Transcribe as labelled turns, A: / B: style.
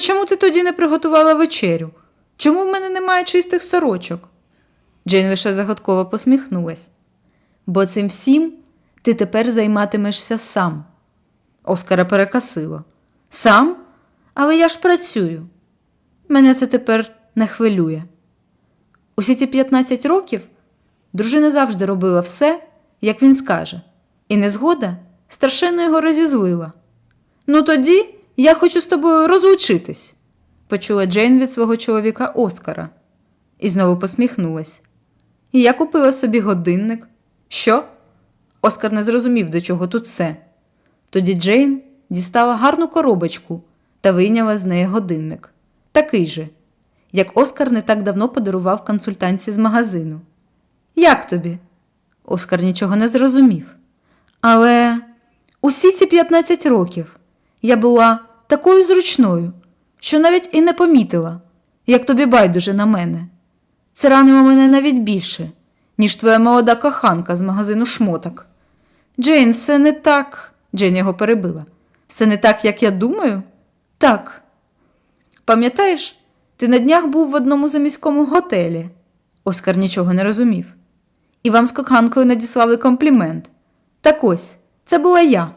A: Чому ти тоді не приготувала вечерю? Чому в мене немає чистих сорочок? Джейн лише загадково посміхнулась. Бо цим всім ти тепер займатимешся сам. Оскара перекосило. Сам? Але я ж працюю. Мене це тепер не хвилює. Усі ці 15 років дружина завжди робила все, як він скаже, і незгода страшенно його розізлила. Ну тоді я хочу з тобою розлучитись, почула Джейн від свого чоловіка Оскара і знову посміхнулась. І я купила собі годинник. Що? Оскар не зрозумів, до чого тут все. Тоді Джейн дістала гарну коробочку та вийняла з неї годинник. Такий же, як Оскар не так давно подарував консультанці з магазину. Як тобі? Оскар нічого не зрозумів. Але усі ці 15 років я була такою зручною, що навіть і не помітила, як тобі байдуже на мене. Це ранило мене навіть більше, ніж твоя молода коханка з магазину шмоток. Джейн, все не так. Джейн його перебила. Все не так, як я думаю? Так. Пам'ятаєш, ти на днях був в одному заміському готелі. Оскар нічого не розумів. І вам з коханкою надіслали комплімент. Так ось, це була я.